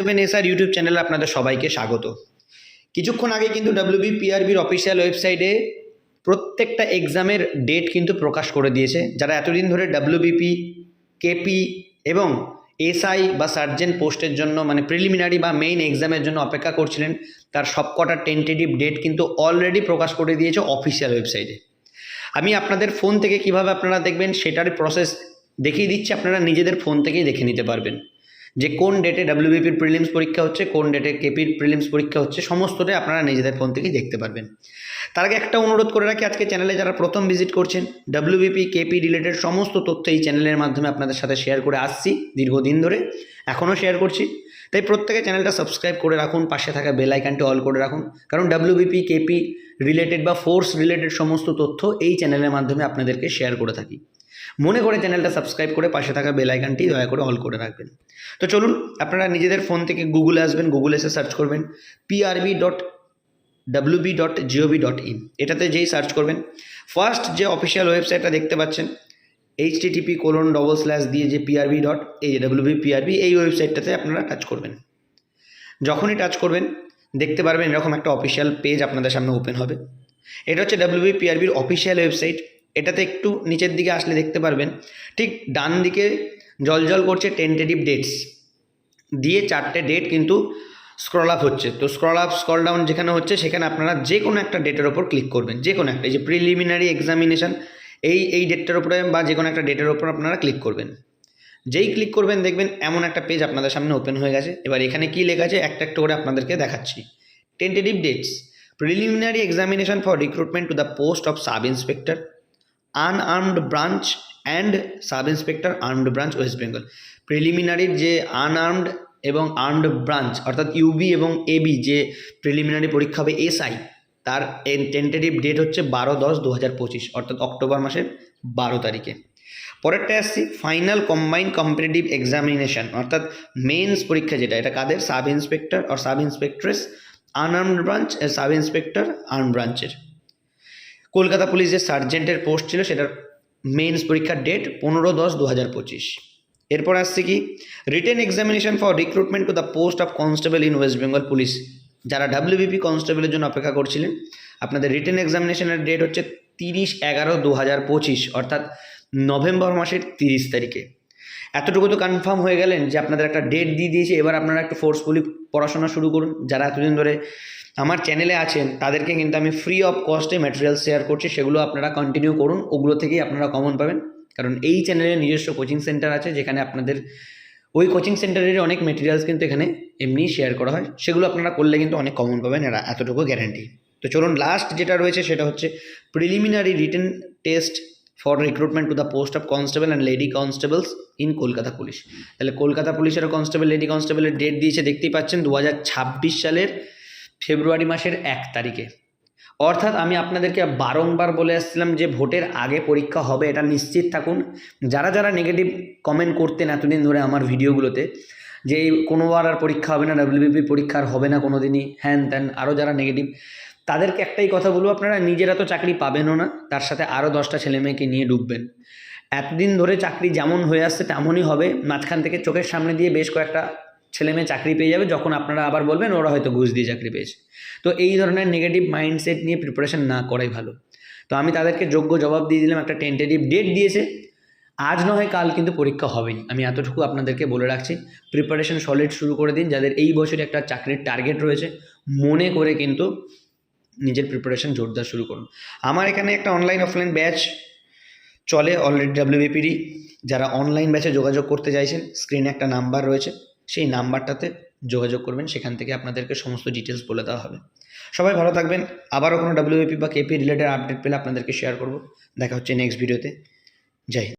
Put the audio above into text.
Seven SR YouTube চ্যানেলে আপনাদের সবাইকে স্বাগত। কিছুক্ষণ আগে কিন্তু ডাব্লিউবি পিআরবির অফিসিয়াল ওয়েবসাইটে প্রত্যেকটা এক্সামের ডেট কিন্তু প্রকাশ করে দিয়েছে। যারা এতদিন ধরে ডাব্লিউবিপি কেপি এবং এসআই বা সার্জেন্ট পোস্টের জন্য মানে প্রিলিমিনারি বা মেইন এক্সামের জন্য অপেক্ষা করছিলেন, তার সবকটা টেন্টেটিভ ডেট কিন্তু অলরেডি প্রকাশ করে দিয়েছে অফিসিয়াল ওয়েবসাইটে আমি আপনাদের ফোন থেকে কীভাবে আপনারা দেখবেন, সেটার প্রসেস দেখিয়ে দিচ্ছি, আপনারা নিজেদের ফোন থেকেই দেখে নিতে পারবেন। যে কোন ডেটে ডাব্লিউবিপির প্রিলিমস পরীক্ষা হচ্ছে, কোন ডেটে কেপির প্রিলিমস পরীক্ষা হচ্ছে, সমস্তটাই আপনারা নিজেদের ফোন থেকেই দেখতে পারবেন। তার আগে একটা অনুরোধ করে রাখি, আজকে চ্যানেলে যারা প্রথম ভিজিট করছেন ডাব্লিউবিপি কেপি রিলেটেড সমস্ত তথ্য এই চ্যানেলের মাধ্যমে আপনাদের সাথে শেয়ার করে আসছি দীর্ঘদিন ধরে, এখনও শেয়ার করছি। তাই প্রত্যেকে চ্যানেলটা সাবস্ক্রাইব করে রাখুন, পাশে থাকা বেল আইকনটি অল করে রাখুন, কারণ ডাব্লিউবিপি কেপি রিলেটেড বা ফোর্স রিলেটেড সমস্ত তথ্য এই চ্যানেলের মাধ্যমে আপনাদেরকে শেয়ার করে থাকি। মনে করে চ্যানেলটা সাবস্ক্রাইব করে পাশে থাকা বেল আইকনটি দয়া করে অল করে রাখবেন। তো চলুন, আপনারা নিজেদের ফোন থেকে গুগলে আসবেন গুগলে এসে সার্চ করবেন PRB dot WB dot GOV dot in এটাতে যেই সার্চ করবেন ফার্স্ট যে অফিসিয়াল ওয়েবসাইটটা দেখতে পাচ্ছেন H TTP colon double slash দিয়ে যে পিআরবি ডট এই ডাব্লিউবি পিআরবি এই ওয়েবসাইটটাতে আপনারা টাচ করবেন। যখনই টাচ করবেন, দেখতে পারবেন এরকম একটা অফিসিয়াল পেজ আপনাদের সামনে ওপেন হবে। এটা হচ্ছে ডাব্লিউবি পিআরবির অফিসিয়াল ওয়েবসাইট এটাতে একটু নিচের দিকে আসলে দেখতে পারবেন। ঠিক ডান দিকে জল করছে টেন্টেটিভ ডেটস দিয়ে চারটে ডেট কিন্তু স্ক্রল আপ হচ্ছে। তো স্ক্রল আপ স্ক্রল ডাউন যেখানে হচ্ছে, সেখানে আপনারা যে কোনো একটা ডেটের ওপর ক্লিক করবেন। যে কোনো একটা, এই যে প্রিলিমিনারি এক্সামিনেশান এই এই ডেটটার উপরে বা যে কোনো একটা ডেটের ওপর আপনারা ক্লিক করবেন। যেই ক্লিক করবেন, দেখবেন এমন একটা পেজ আপনাদের সামনে ওপেন হয়ে গেছে। এবার এখানে কী লেখা আছে? একটা একটা করে আপনাদেরকে দেখাচ্ছি। Tentative dates preliminary examination for recruitment to the post of sub inspector unarmed branch and sub inspector armed branch West Bengal প্রিলিমিনারির যে আনআর্মড এবং আর্মড ব্রাঞ্চ অর্থাৎ ইউবি এবং এবি যে প্রিলিমিনারি পরীক্ষা হবে এসআই তার টেন্টেটিভ ডেট হচ্ছে বারো দশ দু হাজার পঁচিশ, অর্থাৎ অক্টোবর মাসের বারো তারিখে। পরেরটা আসছি ফাইনাল কম্বাইন কম্পিটিটিভ এক্সামিনেশন অর্থাৎ মেন্স পরীক্ষা যেটা, এটা কাদের? সাব ইন্সপেক্টর আর sub inspectress unarmed branch sub inspector arm ব্রাঞ্চের কলকাতা পুলিশের সার্জেন্টের পোস্ট ছিল সেটার মেন্স পরীক্ষার ডেট পনেরো দশ দু হাজার পঁচিশ। এরপর আসছে কি? Written examination for recruitment to the post of constable in West Bengal police যারা ডাব্লিউবিপি কনস্টেবলের জন্য অপেক্ষা করছিলেন, আপনাদের রিটেন এক্সামিনেশনের ডেট হচ্ছে তিরিশ এগারো দু হাজার পঁচিশ, অর্থাৎ নভেম্বর মাসের তিরিশ তারিখে। এতটুকু তো কনফার্ম হয়ে গেলেন যে আপনাদের একটা ডেট দিয়ে দিয়েছে, এবার আপনারা একটু ফোর্সফুলি পড়াশোনা শুরু করুন। যারা এতদিন ধরে আমার চ্যানেলে আছেন, তাদেরকে কিন্তু আমি ফ্রি অফ কস্টে ম্যাটেরিয়াল শেয়ার করছি, সেগুলো আপনারা কন্টিনিউ করুন, ওগুলো থেকেই আপনারা কমন পাবেন। কারণ এই চ্যানেলে নিজস্ব কোচিং সেন্টার আছে, যেখানে আপনাদের, ওই কোচিং সেন্টারের অনেক মেটেরিয়ালস কিন্তু এখানে এমনি শেয়ার করা হয়। সেগুলো আপনারা করলে কিন্তু অনেক কমন পাবেন, এরা এতটুকু গ্যারান্টি তো চলুন লাস্ট যেটা রয়েছে, সেটা হচ্ছে preliminary written test for recruitment to the post of constable and lady constables in Kolkata police তাহলে কলকাতা পুলিশের কনস্টেবল লেডি কনস্টেবলের ডেট দিয়েছে, দেখতেই পাচ্ছেন দু হাজার ছাব্বিশ সালের ফেব্রুয়ারি মাসের এক তারিখে। অর্থাৎ আমি আপনাদেরকে বারংবার বলে আসছিলাম যে ভোটের আগে পরীক্ষা হবে, এটা নিশ্চিত থাকুন। যারা যারা নেগেটিভ কমেন্ট করতেন এতদিন ধরে আমার ভিডিওগুলোতে, যে কোনোবার আর পরীক্ষা হবে না ডাব্লিউবিপি পরীক্ষা আর হবে না কোনো দিনই হ্যান ত্যান আরও যারা নেগেটিভ তাদেরকে একটাই কথা বলব আপনারা, নিজেরা তো চাকরি পাবেনও না, তার সাথে আরও দশটা ছেলে মেয়েকে নিয়ে ডুববেন। এতদিন ধরে চাকরি যেমন হয়ে আসছে তেমনই হবে, মাঝখান থেকে চোখের সামনে দিয়ে বেশ কয়েকটা ছেলে মেয়ে চাকরি পেয়ে যাবে, যখন আপনারা আবার বলবেন ওরা হয়তো ঘুষ দিয়ে চাকরি পেয়েছে। তো এই ধরনের নেগেটিভ মাইন্ডসেট নিয়ে প্রিপারেশন না করাই ভালো। তো আমি তাদেরকে যোগ্য জবাব দিয়ে দিলাম, একটা টেন্টেটিভ ডেট দিয়েছে। আজ নয় কাল কিন্তু পরীক্ষা হবেই। আমি এতটুকু আপনাদেরকে বলে রাখছি প্রিপারেশন সলিড শুরু করে দিন, যাদের এই বছরে একটা চাকরির টার্গেট রয়েছে, মনে করে কিন্তু নিজের প্রিপারেশন জোরদার শুরু করুন। আমার এখানে একটা অনলাইন অফলাইন ব্যাচ চলে অলরেডি ডাব্লিউবিপিরই যারা অনলাইন ব্যাচে যোগাযোগ করতে চাইছেন স্ক্রিনে একটা নাম্বার রয়েছে। সেই নাম্বারটাতে যোগাযোগ করবেন, সেখান থেকে আপনাদেরকে সমস্ত ডিটেলস বলে দেওয়া হবে। সবাই ভালো থাকবেন, আবারও কোনো ডাব্লিউপি বা কেপি রিলেটেড আপডেট পেলে আপনাদেরকে শেয়ার করব। দেখা হচ্ছে নেক্সট ভিডিওতে যাই